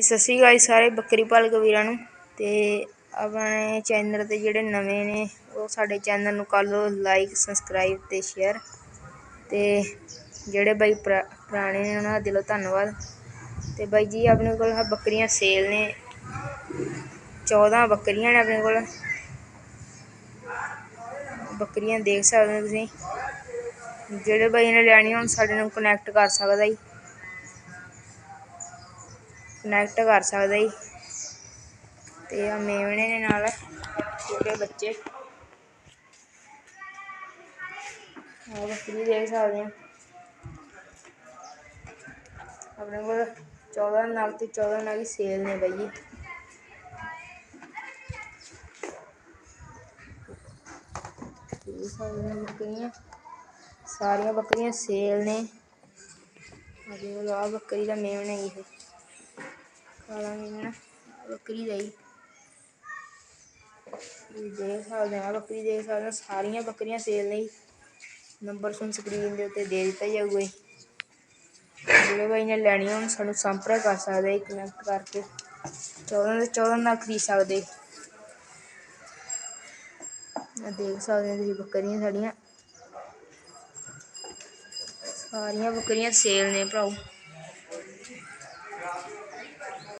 ਹਾਂਜੀ ਸਤਿ ਸ਼੍ਰੀ ਅਕਾਲ ਜੀ ਸਾਰੇ ਬੱਕਰੀ ਪਾਲਕ ਵੀਰਾਂ ਨੂੰ। ਤੇ ਆਪਣੇ ਚੈਨਲ ਤੇ ਜਿਹੜੇ ਨਵੇਂ ਨੇ, ਉਹ ਸਾਡੇ ਚੈਨਲ ਨੂੰ ਕਰ ਲਓ ਲਾਈਕ ਸਬਸਕ੍ਰਾਈਬ ਤੇ ਸ਼ੇਅਰ ਤੇ ਜਿਹੜੇ ਬਾਈ ਪੁਰਾ- ਪੁਰਾਣੇ ਨੇ ਉਹਨਾਂ ਦਾ ਦਿਲੋਂ ਧੰਨਵਾਦ। ਤੇ ਬਾਈ ਜੀ, ਆਪਣੇ ਕੋਲ ਆਹ ਬੱਕਰੀਆਂ ਸੇਲ ਨੇ। 14 ਬੱਕਰੀਆਂ ਨੇ ਆਪਣੇ ਕੋਲ। ਬੱਕਰੀਆਂ ਦੇਖ ਸਕਦੇ ਹੋ ਤੁਸੀਂ। ਜਿਹੜੇ ਬਾਈ ਨੇ ਲੈਣੀਆਂ ਹੋਣ ਸਾਡੇ ਨਾਲ ਕਨੈਕਟ ਕਰ ਸਕਦਾ ਜੀ। ਕਨੈਕਟ ਕਰ ਸਕਦਾ ਜੀ। ਤੇ ਆ ਮੇਵਣੇ ਨੇ ਨਾਲ ਛੋਟੇ ਬੱਚੇ। ਆ ਬੱਕਰੀ ਦੇਖ ਸਕਦੇ ਆ। ਆਪਣੇ ਕੋਲ 14 ਨਗ ਤੇ 14 ਨਗ ਸੇਲ ਨੇ ਬਾਈ ਜੀ। ਦੇਖ ਬੱਕਰੀਆਂ। ਸਾਰੀਆਂ ਬੱਕਰੀਆਂ ਸੇਲ ਨੇ। ਆਪਣੇ ਕੋਲ ਆ ਬੱਕਰੀ ਦਾ ਮੇਵਣਾ ਇਹ ਕਾਲਾ ਮੇਵਣਾ ਬੱਕਰੀ ਦਾ ਹੀ। ਦੇਖ ਸਕਦੇ ਆ ਬੱਕਰੀ ਦੇਖ ਸਕਦੇ ਹੋ ਸਾਰੀਆਂ ਬੱਕਰੀਆਂ ਸੇਲ ਨੇ ਨੰਬਰ ਤੁਹਾਨੂੰ ਸਕਰੀਨ ਦੇ ਉੱਤੇ ਦੇ ਦਿੱਤਾ ਜਾਊਗਾ ਜੀ। ਜਿਹੜੇ ਬਾਈ ਨੇ ਲੈਣੀ ਹੋਣ, ਸਾਨੂੰ ਸੰਪਰਕ ਕਰ ਸਕਦੇ ਜੀ ਕਨੈਕਟ ਕਰਕੇ। 14 ਦੇ 14 ਨਾਲ ਖਰੀਦ ਸਕਦੇ। ਦੇਖ ਸਕਦੇ ਹੋ ਤੁਸੀਂ ਬੱਕਰੀਆਂ ਸਾਡੀਆਂ। ਸਾਰੀਆਂ ਬੱਕਰੀਆਂ ਸੇਲ ਨੇ ਭਰਾਓ।